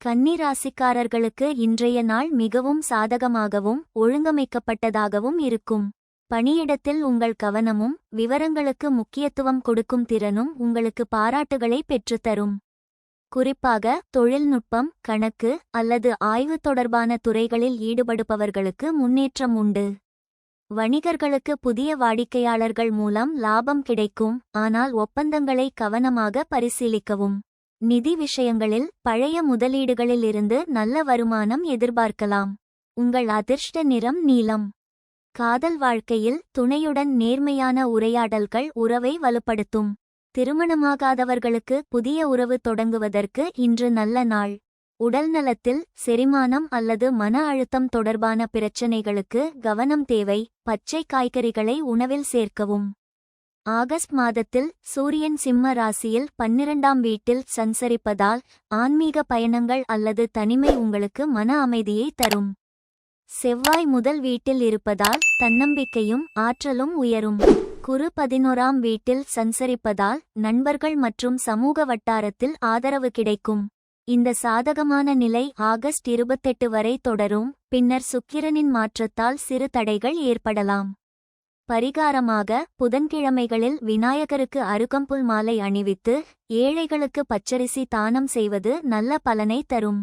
கன்னி ராசிக்காரர்களுக்கு இன்றைய நாள் மிகவும் சாதகமாகவும் ஒழுங்கமைக்கப்பட்டதாகவும் இருக்கும். பணியிடத்தில் உங்கள் கவனமும் விவரங்களுக்கு முக்கியத்துவம் கொடுக்கும் திறனும் உங்களுக்கு பாராட்டுகளை பெற்றுத்தரும். குறிப்பாக தொழில்நுட்பம் கணக்கு அல்லது ஆய்வு தொடர்பான துறைகளில் ஈடுபடுபவர்களுக்கு முன்னேற்றம் உண்டு. வணிகர்களுக்கு புதிய வாடிக்கையாளர்கள் மூலம் லாபம் கிடைக்கும் ஆனால் ஒப்பந்தங்களை கவனமாக பரிசீலிக்கவும். நிதி விஷயங்களில் பழைய முதலீடுகளிலிருந்து நல்ல வருமானம் எதிர்பார்க்கலாம். உங்கள் அதிர்ஷ்ட நிறம் நீலம். காதல் வாழ்க்கையில் துணையுடன் நேர்மையான உரையாடல்கள் உறவை வலுப்படுத்தும். திருமணமாகாதவர்களுக்கு புதிய உறவு தொடங்குவதற்கு இன்று நல்ல நாள். உடல்நலத்தில் செரிமானம் அல்லது மன அழுத்தம் தொடர்பான பிரச்சினைகளுக்கு கவனம் தேவை. பச்சை காய்கறிகளை உணவில் சேர்க்கவும். ஆகஸ்ட் மாதத்தில் சூரியன் சிம்ம ராசியில் பன்னிரண்டாம் வீட்டில் சஞ்சரிப்பதால் ஆன்மீக பயணங்கள் அல்லது தனிமை உங்களுக்கு மன அமைதியை தரும். செவ்வாய் முதல் வீட்டில் இருப்பதால் தன்னம்பிக்கையும் ஆற்றலும் உயரும். குரு பதினோராம் வீட்டில் சஞ்சரிப்பதால் நண்பர்கள் மற்றும் சமூக வட்டாரத்தில் ஆதரவு கிடைக்கும். இந்த சாதகமான நிலை ஆகஸ்ட் இருபத்தெட்டு வரை தொடரும். பின்னர் சுக்கிரனின் மாற்றத்தால் சிறு தடைகள் ஏற்படலாம். பரிகாரமாக புதன்கிழமைகளில் விநாயகருக்கு அருகம்புல் மாலை அணிவித்து ஏழைகளுக்கு பச்சரிசி தானம் செய்வது நல்ல பலனை தரும்.